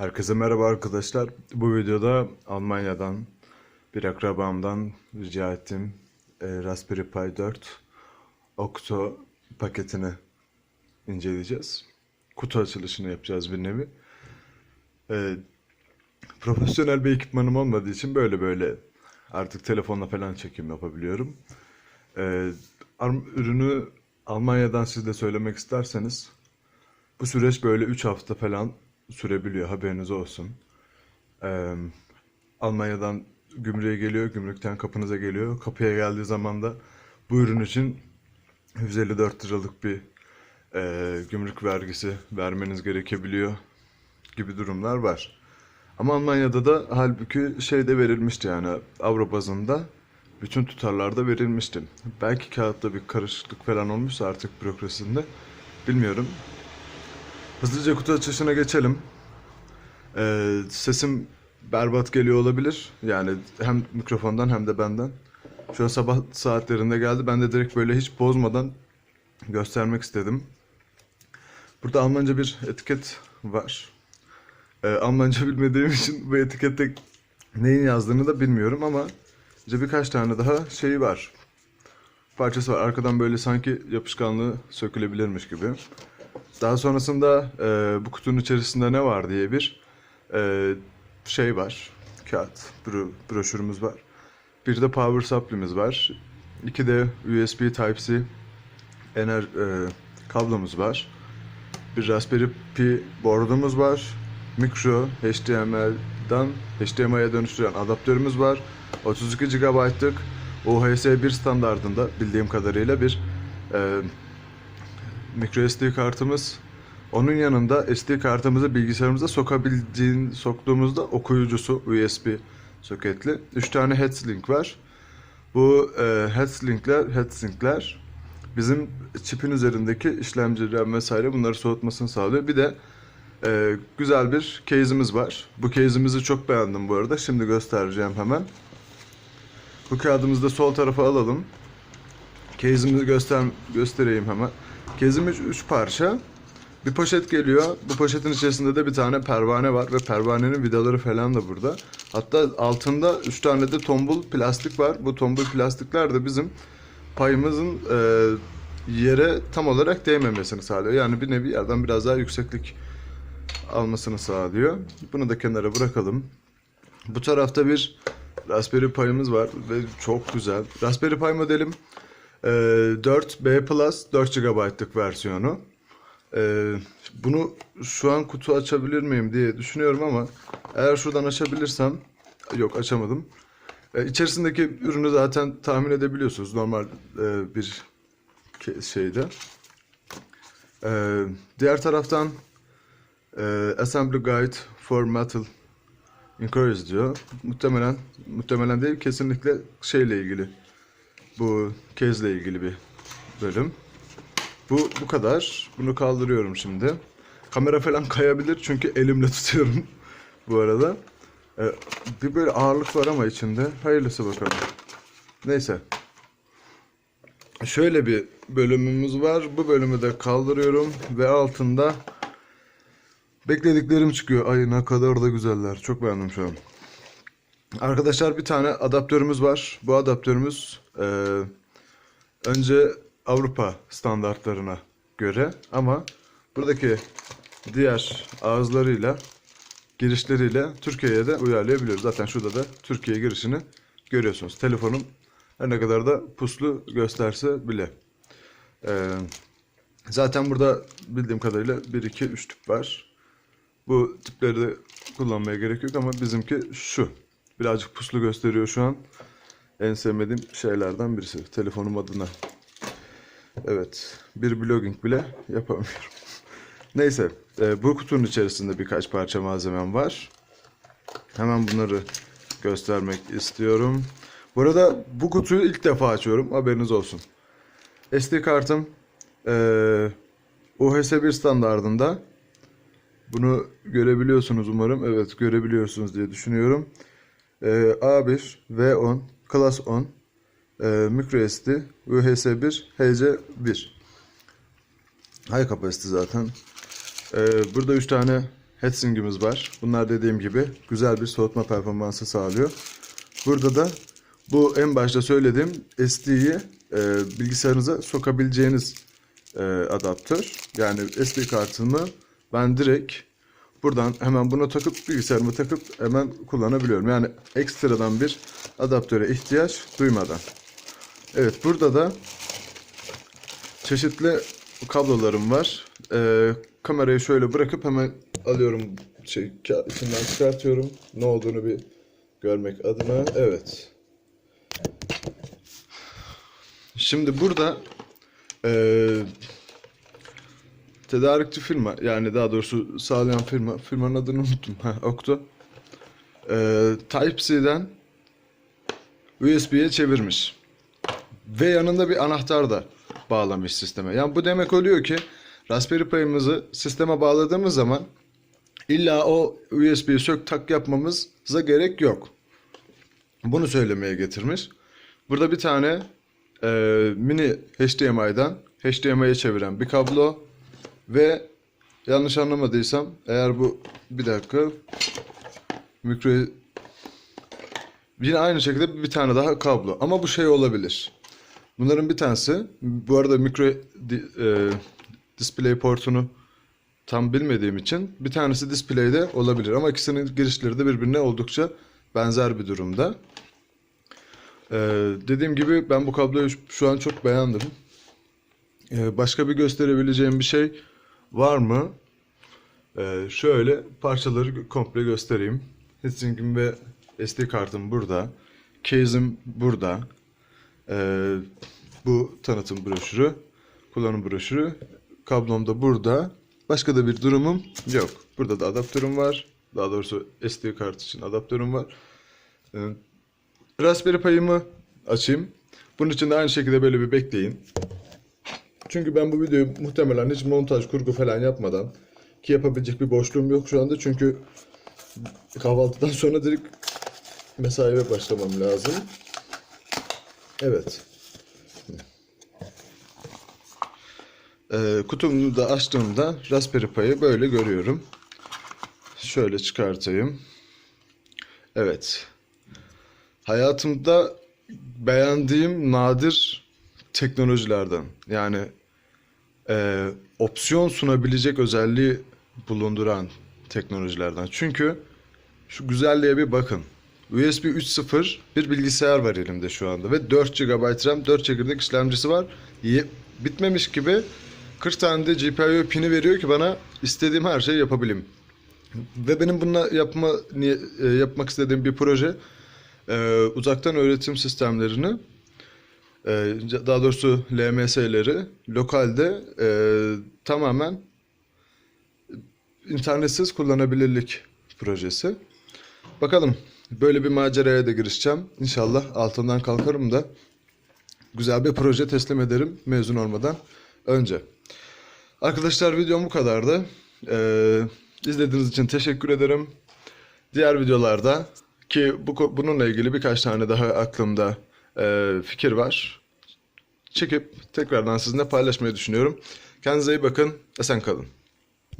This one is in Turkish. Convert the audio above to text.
Herkese merhaba arkadaşlar. Bu videoda Almanya'dan bir akrabamdan rica ettiğim e, Raspberry Pi 4 Octo paketini inceleyeceğiz. Kutu açılışını yapacağız bir nevi. E, profesyonel bir ekipmanım olmadığı için böyle böyle artık telefonla falan çekim yapabiliyorum. E, ürünü Almanya'dan siz de söylemek isterseniz bu süreç böyle 3 hafta falan sürebiliyor haberiniz olsun. Ee, Almanya'dan gümrüğe geliyor, gümrükten kapınıza geliyor. Kapıya geldiği zaman da bu ürün için 154 liralık bir e, gümrük vergisi vermeniz gerekebiliyor gibi durumlar var. Ama Almanya'da da halbuki şey de verilmişti yani Avrupa bazında bütün tutarlarda verilmişti. Belki kağıtta bir karışıklık falan olmuşsa artık bürokrasisinde bilmiyorum. Hızlıca kutu açışına geçelim. Ee, sesim berbat geliyor olabilir. Yani hem mikrofondan hem de benden. An sabah saatlerinde geldi. Ben de direkt böyle hiç bozmadan göstermek istedim. Burada Almanca bir etiket var. Ee, Almanca bilmediğim için bu etikette neyin yazdığını da bilmiyorum ama işte birkaç tane daha şeyi var. Parçası var. Arkadan böyle sanki yapışkanlığı sökülebilirmiş gibi. Daha sonrasında e, bu kutunun içerisinde ne var diye bir e, şey var. Kağıt, bro, broşürümüz var. Bir de power supply'miz var. İki de USB Type-C ener e, kablomuz var. Bir Raspberry Pi board'umuz var. Micro HDMI'dan HDMI'ye dönüştüren adaptörümüz var. 32 GB'lık OHS 1 standartında bildiğim kadarıyla bir e, micro SD kartımız. Onun yanında SD kartımızı bilgisayarımıza sokabildiğin soktuğumuzda okuyucusu USB soketli. 3 tane headlink var. Bu e, headlinkler, headsinkler bizim çipin üzerindeki işlemciler vesaire bunları soğutmasını sağlıyor. Bir de e, güzel bir case'imiz var. Bu case'imizi çok beğendim bu arada. Şimdi göstereceğim hemen. Bu kağıdımızı da sol tarafa alalım. Case'imizi göster göstereyim hemen. Case'imiz 3 parça. Bir poşet geliyor. Bu poşetin içerisinde de bir tane pervane var ve pervanenin vidaları falan da burada. Hatta altında 3 tane de tombul plastik var. Bu tombul plastikler de bizim payımızın e, yere tam olarak değmemesini sağlıyor. Yani bir nevi yerden biraz daha yükseklik almasını sağlıyor. Bunu da kenara bırakalım. Bu tarafta bir Raspberry Pi'miz var ve çok güzel. Raspberry Pi modelim e, 4B Plus 4 GB'lık versiyonu. E, bunu şu an kutu açabilir miyim diye düşünüyorum ama eğer şuradan açabilirsem yok açamadım. E, içerisindeki ürünü zaten tahmin edebiliyorsunuz normal e, bir şeyde. Diğer taraftan e, Assembly Guide for Metal Encourage diyor. Muhtemelen muhtemelen değil kesinlikle şeyle ilgili. Bu ile ilgili bir bölüm. Bu bu kadar. Bunu kaldırıyorum şimdi. Kamera falan kayabilir çünkü elimle tutuyorum bu arada. Ee, bir böyle ağırlık var ama içinde. Hayırlısı bakalım. Neyse. Şöyle bir bölümümüz var. Bu bölümü de kaldırıyorum ve altında beklediklerim çıkıyor. Ay ne kadar da güzeller. Çok beğendim şu an. Arkadaşlar bir tane adaptörümüz var. Bu adaptörümüz eee, önce Avrupa standartlarına göre ama buradaki diğer ağızlarıyla girişleriyle Türkiye'ye de uyarlayabiliyoruz. Zaten şurada da Türkiye girişini görüyorsunuz. Telefonum her ne kadar da puslu gösterse bile. Eee, zaten burada bildiğim kadarıyla 1, 2, 3 tip var. Bu tipleri de kullanmaya gerek yok ama bizimki şu. Birazcık puslu gösteriyor şu an. En sevmediğim şeylerden birisi. Telefonum adına. Evet. Bir blogging bile yapamıyorum. Neyse. e, bu kutunun içerisinde birkaç parça malzemem var. Hemen bunları göstermek istiyorum. Bu arada bu kutuyu ilk defa açıyorum. Haberiniz olsun. SD kartım e, UHS 1 standardında. Bunu görebiliyorsunuz umarım. Evet görebiliyorsunuz diye düşünüyorum. Ee, A1, V10, Class 10, e, microSD, UHS1, HC1. High capacity zaten. Ee, burada 3 tane heatsink'imiz var. Bunlar dediğim gibi güzel bir soğutma performansı sağlıyor. Burada da bu en başta söylediğim SD'yi e, bilgisayarınıza sokabileceğiniz e, adaptör. Yani SD kartını ben direkt buradan hemen buna takıp bilgisayarıma takıp hemen kullanabiliyorum. Yani ekstradan bir adaptöre ihtiyaç duymadan. Evet burada da çeşitli kablolarım var. Ee, kamerayı şöyle bırakıp hemen alıyorum şey içinden çıkartıyorum. Ne olduğunu bir görmek adına. Evet. Şimdi burada eee tedarikçi firma yani daha doğrusu sağlayan firma firmanın adını unuttum. Ha, Okto. Eee Type-C'den USB'ye çevirmiş. Ve yanında bir anahtar da bağlamış sisteme. Yani bu demek oluyor ki Raspberry Pi'mizi sisteme bağladığımız zaman illa o USB'yi sök tak yapmamıza gerek yok. Bunu söylemeye getirmiş. Burada bir tane e, mini HDMI'dan HDMI'ye çeviren bir kablo ve yanlış anlamadıysam eğer bu bir dakika mikro yine aynı şekilde bir tane daha kablo ama bu şey olabilir. Bunların bir tanesi bu arada mikro e, display portunu tam bilmediğim için bir tanesi display'de olabilir ama ikisinin girişleri de birbirine oldukça benzer bir durumda. Ee, dediğim gibi ben bu kabloyu şu an çok beğendim. Ee, başka bir gösterebileceğim bir şey var mı? Ee, şöyle parçaları komple göstereyim. Heatsink'im ve SD kartım burada. Case'im burada. Ee, bu tanıtım broşürü, kullanım broşürü. Kablom da burada. Başka da bir durumum yok. Burada da adaptörüm var. Daha doğrusu SD kart için adaptörüm var. Ee, Raspberry Pi'ımı açayım. Bunun için de aynı şekilde böyle bir bekleyin. Çünkü ben bu videoyu muhtemelen hiç montaj, kurgu falan yapmadan ki yapabilecek bir boşluğum yok şu anda çünkü kahvaltıdan sonra direkt mesaiye başlamam lazım. Evet. Ee, kutumu da açtığımda Raspberry Pi'yi böyle görüyorum. Şöyle çıkartayım. Evet. Hayatımda beğendiğim nadir teknolojilerden. Yani e, opsiyon sunabilecek özelliği bulunduran teknolojilerden. Çünkü şu güzelliğe bir bakın. USB 3.0 bir bilgisayar var elimde şu anda ve 4 GB RAM, 4 çekirdek işlemcisi var. Bitmemiş gibi 40 tane de GPU pini veriyor ki bana istediğim her şeyi yapabileyim. Ve benim bununla yapma e, yapmak istediğim bir proje e, uzaktan öğretim sistemlerini daha doğrusu LMS'leri lokalde e, tamamen internetsiz kullanabilirlik projesi. Bakalım böyle bir maceraya da girişeceğim. İnşallah altından kalkarım da güzel bir proje teslim ederim mezun olmadan önce. Arkadaşlar videom bu kadardı. Ee, izlediğiniz için teşekkür ederim. Diğer videolarda ki bu bununla ilgili birkaç tane daha aklımda e, fikir var. Çekip tekrardan sizinle paylaşmayı düşünüyorum. Kendinize iyi bakın. Esen kalın.